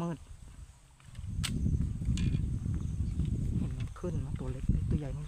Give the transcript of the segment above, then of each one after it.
มืดเห็นมันขึ้นนะตัวเล็กตัวใหญ่นี่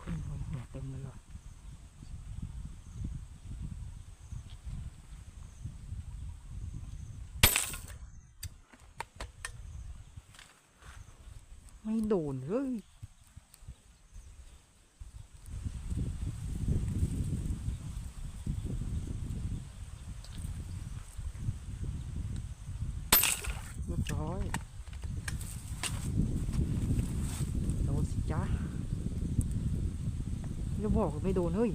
ขึ้นหัวเต็มเลยหรอไม่โดนเฮ้ย ร้อยโดนสิจ้าจะบอกว่าไม่โดนเฮ้ย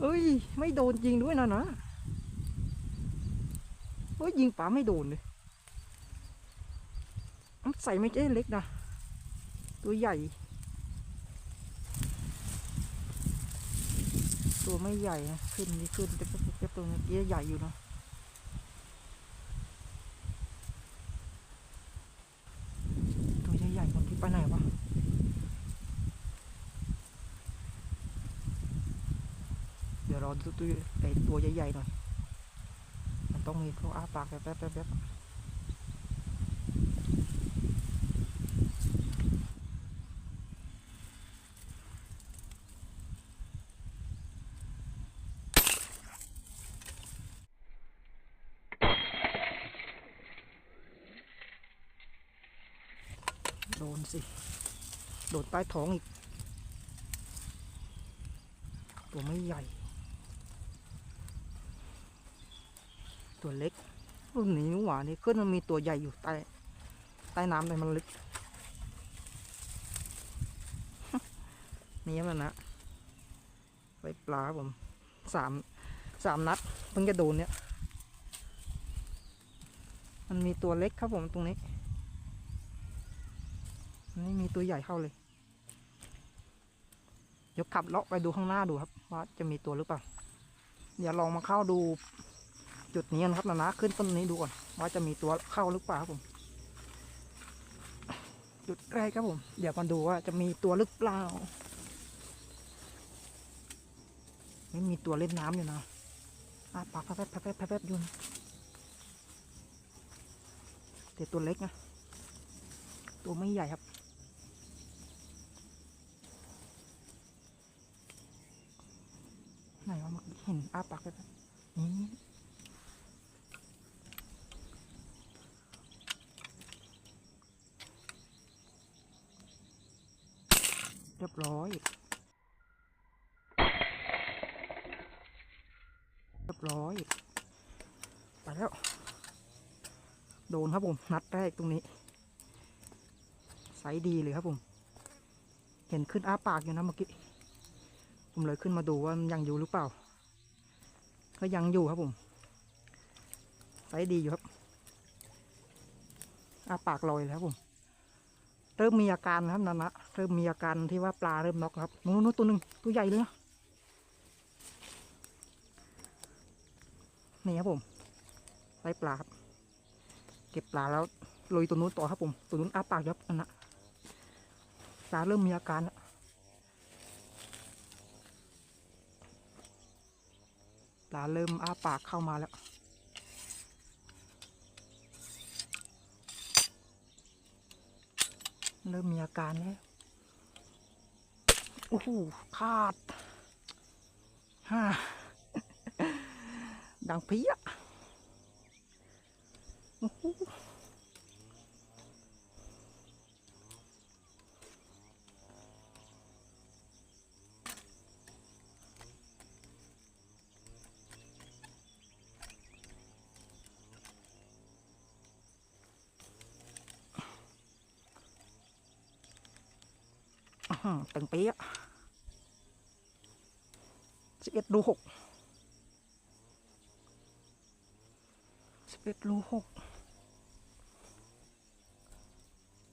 เอ้ย ไม่โดนจริงด้วยนะนะเฮ้ยยิงป๋าไม่โดนเลยมันใส่ไม่ใช่เล็กนะ ตัวใหญ่ ตัวไม่ใหญ่นะ ขึ้นนี่ขึ้นเจ็บๆๆตัวเมื่อกี้ใหญ่อยู่เนาะ ตัวใหญ่ๆคนที่ไปไหนวะ เดี๋ยวรอดูตัวไอตัวใหญ่ๆหน่อย มันต้องมีพวกอ้าปากแบบแบบแบบแบโดนสิ โดนใต้ท้องอีก ตัวไม่ใหญ่ ตัวเล็กรุ่นนี้นี่หว่านี่ขึ้นมันมีตัวใหญ่อยู่ใต้ใต้น้ำเลยมันลึกนี่มันนะไปปลาผมสามสามนัดเพิ่งจะโดนเนี่ย มันมีตัวเล็กครับผมตรงนี้นไม่มีตัวใหญ่เข้าเลย เดี๋ยวขับเลาะไปดูข้างหน้าดูครับ ว่าจะมีตัวหรือเปล่า เดี๋ยวลองมาเข้าดู จุดนี้นะครับนะนะขึ้นต้นนี้ดูก่อนว่าจะมีตัวเข้าหรือเปล่าครับผม จุดแรกครับผม เดี๋ยวมาดูว่าจะมีตัวหรือเปล่าไม่มีตัวเล่นน้ำอยู่นะอะปากแป๊บแป๊บแป๊บแป๊บแป๊บอยู่นะแต่ตัวเล็กนะตัวไม่ใหญ่ครับ ไหนวะเมื่อกี้เห็นอ้าปากแบบนี้ เรียบร้อย เรียบร้อย ไปแล้ว โดนครับผม นัดแรกตรงนี้ไซส์ดีเลยครับผม เห็นขึ้นอ้าปากอยู่นะเมื่อกี้ ผมเลยขึ้นมาดูว่ายังอยู่หรือเปล่า ก็ยังอยู่ครับผมไซส์ดีอยู่ครับอาปากลอยแล้วครับผม เริ่มมีอาการครับนันนะเริ่มมีอาการที่ว่าปลาเริ่มน็อกครับนู้นนู้นตัวหนึ่งตัวใหญ่เลยนะนี่ครับผมไล่ปลาครับเก็บปลาแล้วลุยตัวนู้นต่อครับผมตัวนู้นอาปากครับนันนะปลาเริ่มมีอาการแล้วปลาเริ่มอ้าปากเข้ามาแล้ว เริ่มมีอาการแล้ว โอ้โหขาดฮ่าดังเพี้ยโอ้โห ตึงเปี้ยสิบเอ็ดรูหกสิบเอ็ดรูหก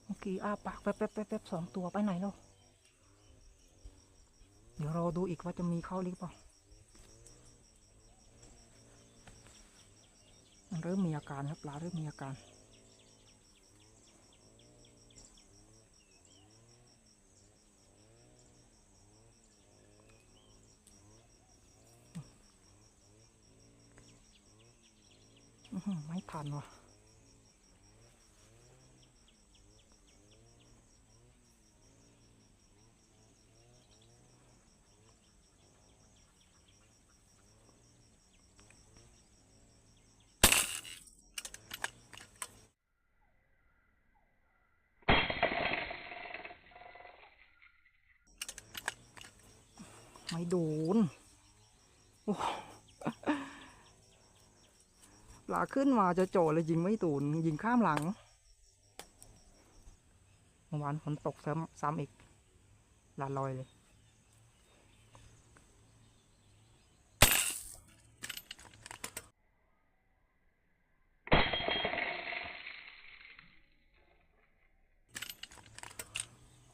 เมื่อกี้อ้าปากแป๊บแป๊บแป๊บแป๊บสองตัวไปไหนแล้ว เดี๋ยวรอดูอีกว่าจะมีเข้าหรือเปล่า มันเริ่มมีอาการครับปลาเริ่มมีอาการ ไม่ทันว่ะไม่โดนโอ้ หลาขึ้นมาจะโจดเลยยิงไม่ตูนยิงข้ามหลังเมื่อวานฝนตกซ้ำซ้ำอีกหลาลอยเลย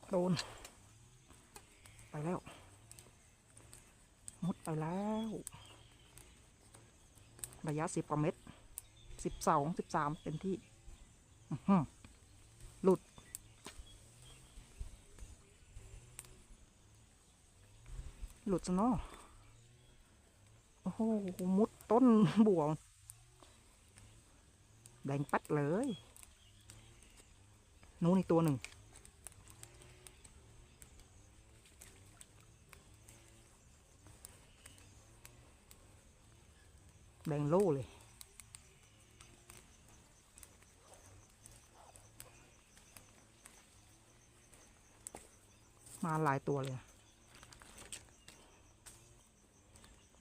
โดน ไปแล้ว มุดไปแล้ว ระยะสิบกว่าเมตร สิบสองสิบสามเต็มที่หลุด หลุดซะเนาะโอ้โห มุดต้นบัวแดงปัดเลยนู้นอีกตัวหนึ่งแดงโล่เลย มาหลายตัวเลย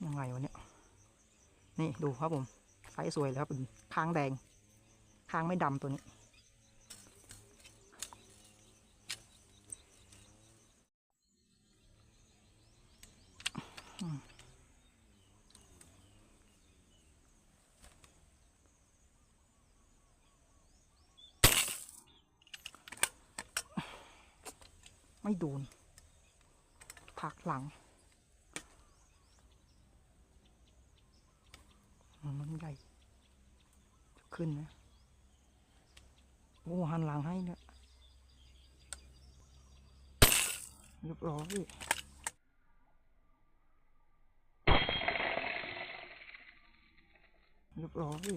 ยังไงวะเนี่ย นี่ดูครับผมไซส์สวยเลยครับค้างแดงค้างไม่ดำตัวนี้ ดนผักหลัง มันใหญ่ ขึ้นนะ โอ้หันหลังให้เนี่ยเรียบร้อยเรียบร้อย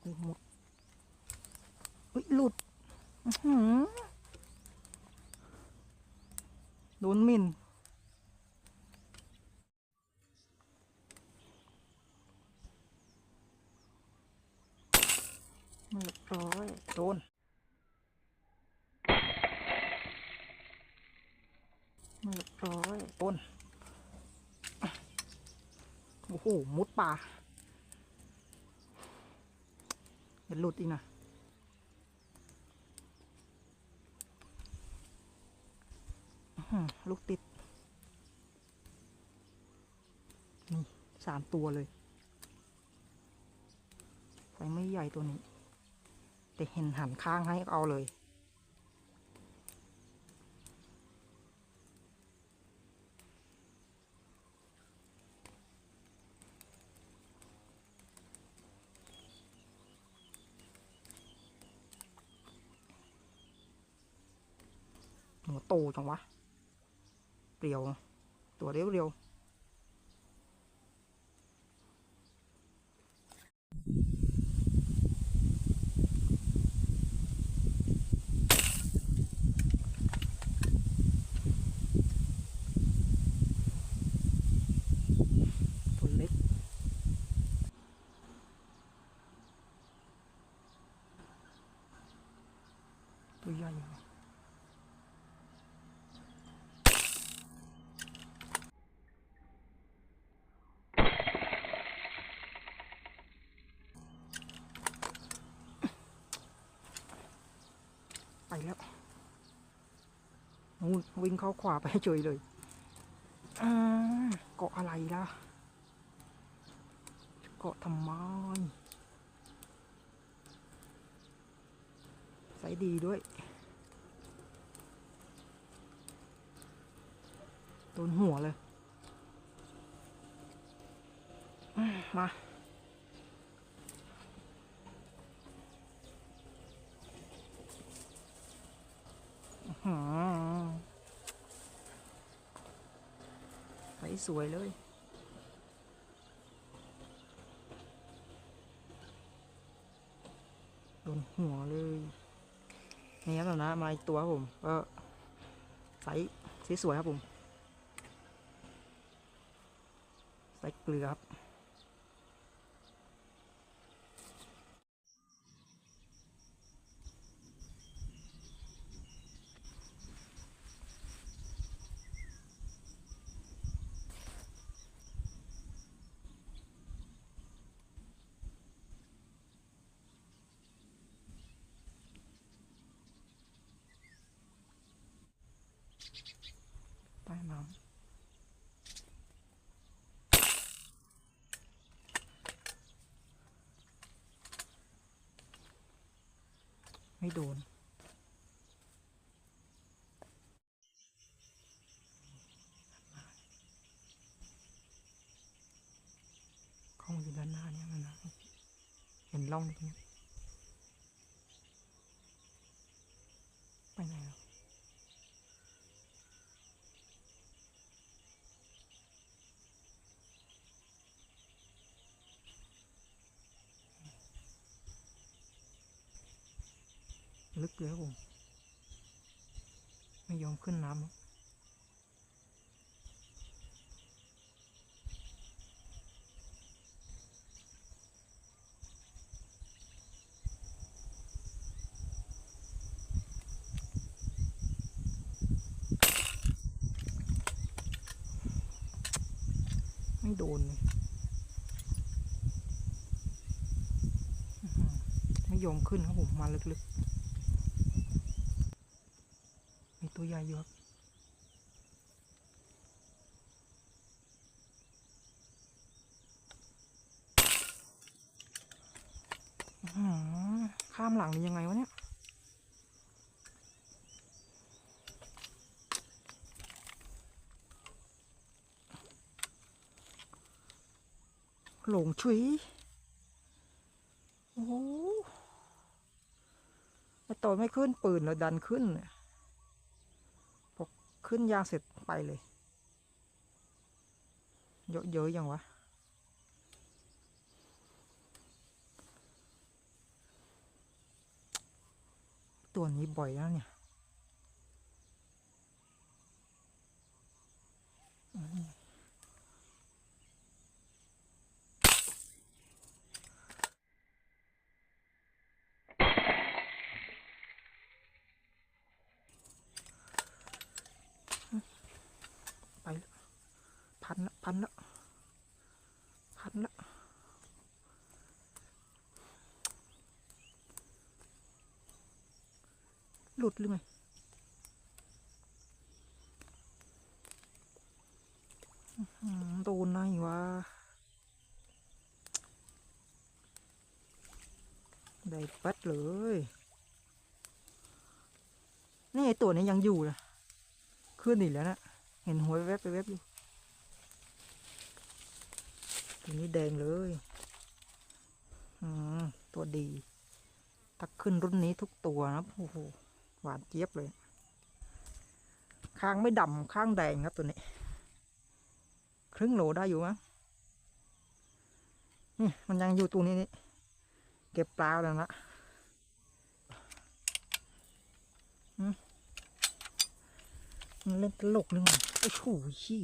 โอ้หมดอุ้ยหลุดอื้อหือโดนมิน เรียบร้อยโดนเรียบร้อยโดนโอ้โห มุดป่าอย่าหลุดอีกนะอื้อหือลูกติด นี่สามตัวเลยไซส์ไม่ใหญ่ตัวนี้ แต่เห็นหันข้างให้เอาเลย หัวโตจังวะเปรียว ตัวเรียวเรียวเล็ก ตัวใหญ่อยู่ไปแล้ว นู่นวิ่งเข้าขวาไปเฉยเลยอ่าเกาะอะไรล่ะ เกาะทำไมใส่ดีด้วยโดนหัวเลยอืมมา อื้อหือ สวยเลย โดนหัวเลยนี่ครับนะมาอีกตัวครับผมก็ใสสีสวยครับผมใส่เกลือครับ ใต้น้ำ ไม่โดนเข้ามาอยู่ด้านหน้าเนี่ยมันนะ เห็นร่องตรงนี้แล้ว ลึกเลยครับผม ไม่ยอมขึ้นน้ำหรอกไม่โดนเลยไม่ยอมขึ้นครับผม มาลึกๆ มี ตัวใหญ่อยู่ครับข้ามหลังนี่ยังไงวะเนี่ยหลงชุยโอ้โหไอตัวไม่ขึ้นปืนแล้วดันขึ้นเนี่ย ขึ้นยางเสร็จไปเลย เยอะเยอะยังวะ ตัวนี้บ่อยแล้วเนี่ยอืมไปแล้วพันละพันละพันละห ลุดหรือไงอื้อหือโดนไหนวะได้ปัดเลย นี่ตัวนี้ยังอยู่นะขึ้นอีกแล้วนะเห็นหัวแวบไปแวบอยู่ตัวนี้แดงเลยอืมตัวดีถ้าขึ้นรุ่นนี้ทุกตัวนะโอ้โห หวานเจี๊ยบเลยข้างไม่ดำข้างแดงครับตัวนี้ ครึ่งโหลได้อยู่มั้งนี่มันยังอยู่ตัวนี้นี่เก็บปลาแล้วนะมันเล่นตลกหรือไงโอ้โหชี้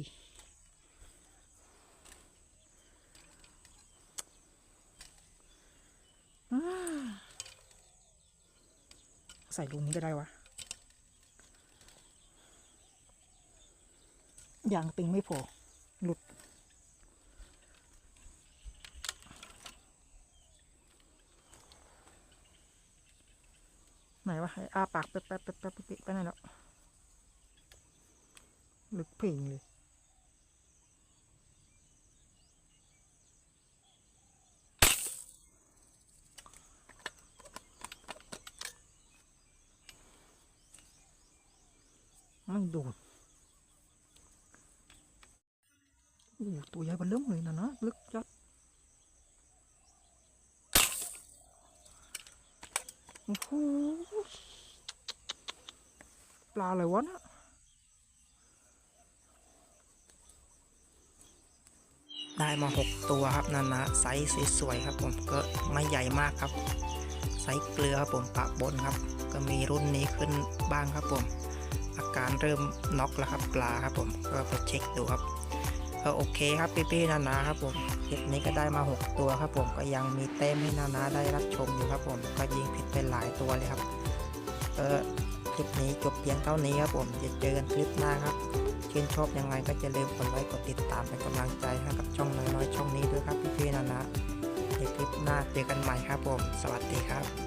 อ่า ใส่ลูกนี้ก็ได้วะยางตึงไม่พอหลุด ไหนวะไอ้อาปากแป๊บแป๊บแป๊บแป๊บแป๊บไปไหนแล้วลึกเพ่งเลย ม่โดนโอ้ตัวใหญ่เบันเริ่มเลยนะนะลึกจัดโอ้โหปลาอะไรวะนะได้มาหกตัวครับนานาไซส์สวยๆครับผมก็ไม่ใหญ่มากครับ ไซส์เกลือครับผมปะบนครับ ก็มีรุ่นนี้ขึ้นบ้างครับผม อาการเริ่มน็อกแล้วครับปลาครับผมก็ไปเช็คดูครับก็โอเคครับพี่ๆนานาครับผมคลิปนี้ก็ได้มา 6 ตัวครับผมก็ยังมีเต้มให้นานาได้รับชมอยู่ครับผมก็ยิงผิดไปหลายตัวเลยครับเออคลิปนี้จบเพียงเท่านี้ครับผมจะเจอกันคลิปหน้าครับชื่นชอบยังไงก็จะลืมกดไลค์กดติดตามเป็นกำลังใจให้กับช่องน้อยๆช่องนี้ด้วยครับพี่ๆนานาเดี๋ยวคลิปหน้าเจอกันใหม่ครับผม สวัสดีครับ